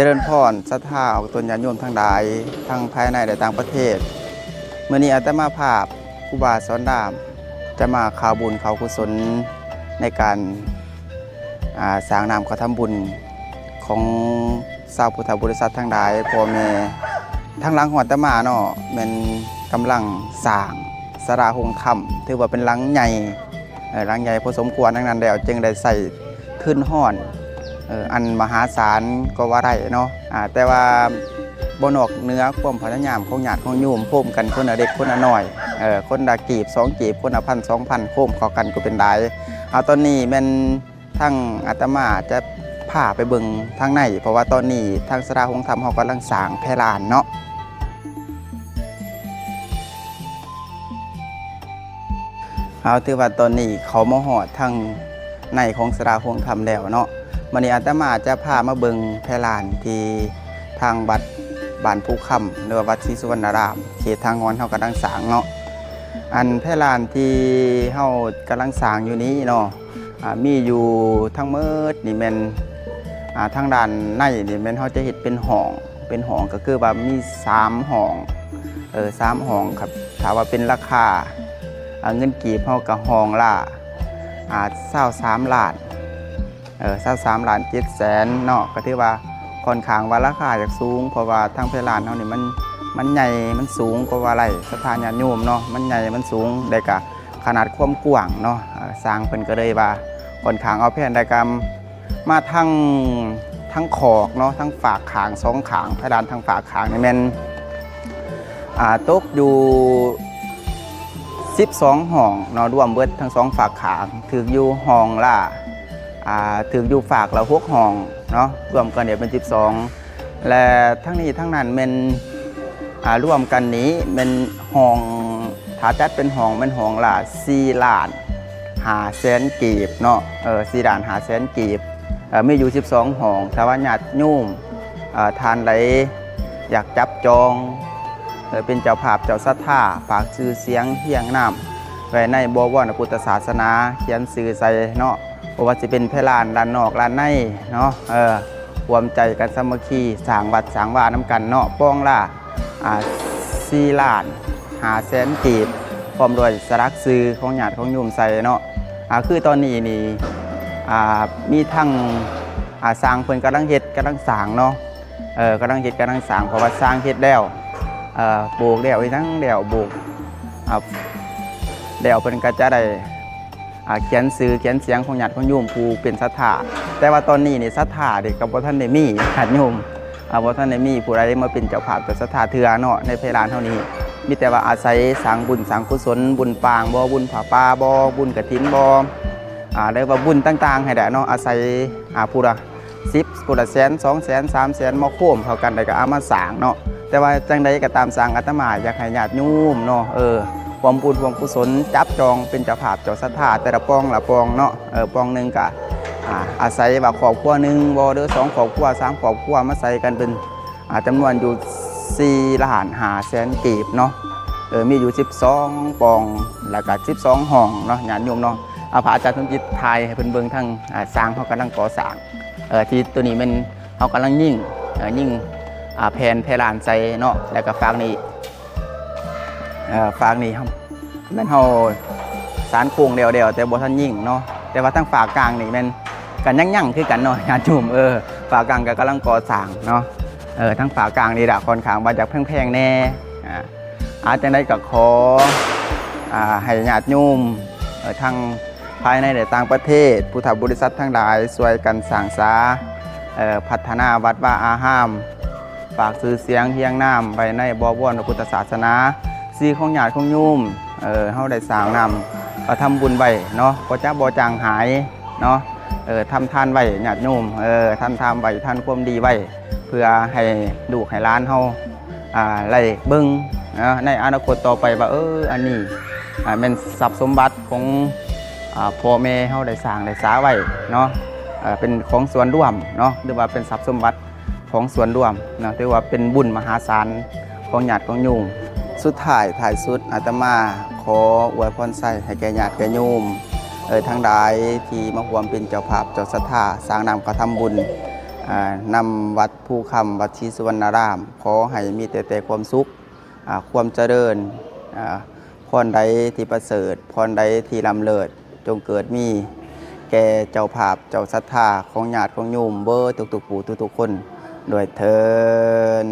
จริญพรศรัทธาออกตนญาณโยมทั้งหลายทั้งภายในและต่างประเทศเมื่อนี้อาตมาภาพครูบาสอนดาม จะมาข่าวบุญข่าวกุศลในการาสร้างนามกระทำบุญของชาวพุทธบริษัททั้งหลายพ่อแม่ทั้งหลังหอดอาตมาเนาะมันกำลังสร้างสราหงคำถือว่าเป็นหลังใหญ่หลังใหญ่พอสมควรดังนั้นแล้วจึงได้ใส่ขึ้นห้อน อันมหาศาลก็ว่าไรเนาะแต่ว่าบนอกเนื้อความพยายามของญาติของโยมโค้มกันคนละเด็กคนละน้อยเออคนละกีบสองกีบคนละพันสองพันโค้มเข้ากันก็เป็นได้เอาตอนนี้มันทั้งอาตมาจะพาไปเบิงทางใน เพราะว่าตอนนี้ทางสราหงธรรมเขากำลังสางแพร่ลานเนาะเอาถือว่าตอนนี้เขามาหอดทางในของสราหงธรรมแล้วเนาะ วันนี้อาตมาจะพามาเบิงแพลานที่ทางบัดบานภูคำหรือวัดศรีสุวรรณารามเขตทางงอนเฮากำลังสางเนาะอันแพลานที่เฮากำลังสางอยู่นี้เนาะมีอยู่ทั้งเมิดนี่แม่นทางด้านในนี่แม่นเฮาจะเฮ็ดเป็นห้องเป็นห้องก็คือว่ามี3ห้องเออสามห้องครับถ้าว่าเป็นราคาเงินกีบเฮาก็ห้องละอ่า23ล้าน เออสักสามล้านเจ็ดแสนเนาะก็ถือว่าค่อนข้างว่าราคาจากสูง เพราะว่าทางเพลานเท่านี่มันมันใหญ่มันสูงกว่าอะไรสถานญาติโยมเนาะมันใหญ่มันสูงได้กะขนาดความกว้างเนาะสร้างเพิ่นก็เลยว่าค่อนข้างเอาแผ่นไดกรรมมาทั้งทั้งขอกเนาะทั้งฝากขางสองขางเพดานทั้งฝากขางนี่แม่นตกอยู่12ห้องเนาะรวมเบิดทั้งสองฝากขางถืออยู่ห้องละอ่า ถึงอยู่ฝากเราหกห้องเนาะรวมกันเดี๋ยวเป็น 12 และทั้งนี้ทั้งนั้นเป็นร่วมกันนี้เป็นห้องถ้าจัดเป็นห้องเป็นห้องละ4ล้านหาแสนกีบเนาะเออ4ล้านหาแสนกีบมีอยู่ 12ห้องถ้าว่าญาติโยมอ่าทานไหลอยากจับจองเออเป็นเจ้าภาพเจ้าศรัทธาฝากชื่อเสียงเฮียงน้ำ ไว้ในบวรพุทธศาสนา เขียนสื่อใส่เนาะเพราะว่าจะเป็นเพลานด้านนอกด้านในเนาะเออรวมใจกันสามัคคีสร้างวัดสร้างว่าน้ำกันเนาะป้องล่าอ่าซีล้านหาแสนกีบพร้อมด้วยสลักซื้อของญาติของโยมใส่เนาะอ่าคือตอนนี้นี่อ่ามีทั้งอ่าสร้างเพิ่นกำลังเฮ็ดกำลังสร้างเนาะเออกำลังเฮ็ดกำลังสร้างเพราะว่าสร้างเฮ็ดแล้วเอ่อปลูกแล้วอีทั้งแล้วปลูกอ่า แล้วเพิ่นก็จะได้เขียนซื้อเขียนเสียงของญาติของโยมผู้เป็นศรัทธาแต่ว่าตอนนี้นี่ศรัทธาเด็กกับบ่ท่านได้มีญาติโยมอาบ่ท่านได้มีผู้ใดมาเป็นเจ้าภาพเป็นศรัทธาเทือเนาะในเพลานเท่านี้ มีแต่ว่าอาศัยสร้างบุญสร้างกุศล บุญปางบ่บุญผาป่าบ่บุญกฐินบ่อ่าเรียกว่าบุญต่างๆ ให้ได้เนาะอาศัยอ่าผู้ละ10ผู้ละแสน2แสน3แสนมาโค้มเข้ากันได้ก็เอามาสางเนาะแต่ว่าจังใดก็ตามสางอาตมาอยากให้ญาติโยมเนาะเออ ความบุญความกุศลจับจองเป็นเจ้าภาพเจ้าศรัทธาแต่ละปองละปองเนาะเออปองหนึ่งกะอาอาศัยว่าครอบครัวหนึ่งบ่หรือสองครอบครัวสามครอบครัวมาใส่กันเป็นอ่าจำนวนอยู่สี่ล้านหาแสนกีบเนาะเออมีอยู่ 12ปองแล้วก็12 ห้องเนาะญาติโยมเนาะเอาพระอาจารย์สมจิตไทยให้เพิ่นเบิ่งทั้งสร้างเขากำลังก่อสร้างเออที่ตัวนี้มันเขากำลังยิ่งเออยิ่งอ่าแผ่นแพลานใส่เนาะแล้วก็ฝากนี้ ฝากนี่ครับแม่นเฮาสารโค้งเดียวๆแต่บ่ทันยิ่งเนาะแต่ว่าทั้งฝากกลางนี่แม่นกันยั่งๆคือกันเนาะญาติโยมเออฝากกลางก็กำลังก่อสร้างเนาะเออทั้งฝากกลางนี่ล่ะค่อนข้างว่าจะแพงๆแน่อ่าอาจจะได้ก็ขออ่าให้ญาติโยมเออทั้งภายในและต่างประเทศผู้ทำบริษัททั้งหลายช่วยกันสร้างสาเออพัฒนาวัดว่าอาห้าม ฝากซื้อเสียงเฮียงน้ำไปในบวรพระพุทธศาสนา ซีของญาติของโยมเออเฮาได้สร้างนำก็ทำบุญไว้เนาะบ่จ้าบ่จางหายเนาะเออทำทานไว้ญาติโยมเออท่านทำไว้ท่านความดีไว้เพื่อให้ลูกให้หล้านเฮาอ่าไล่เบิ่งนะในอนาคตต่อไปว่าเอออันนี้อ่าเป็นทรัพย์สมบัติของอ่าพ่อแม่เฮาได้สร้างได้สาไว้เนาะเอ่อเป็นของส่วนร่วมเนาะหรือว่าเป็นทรัพย์สมบัติของส่วนร่วมนะถือว่าเป็นบุญมหาศาลของญาติของโยม สุดท้ายถ่ายสุดอาตมา ขออวยพรใส่ให้แก่ญาติแก่โยมเออทั้งหลายที่มาร่วมเป็นเจ้าภาพเจ้าศรัทธาสร้างนามกระทำบุญนำวัดภูคำวัดชีสุวรรณาราม ขอให้มีแต่แต่ความสุขความเจริญพรใดที่ประเสริฐพรใดที่ลำเลิศจงเกิดมี แก่เจ้าภาพเจ้าศรัทธาของญาติของโยมเบอร์ทุกๆผู้ทุกๆคนโดวยเทิน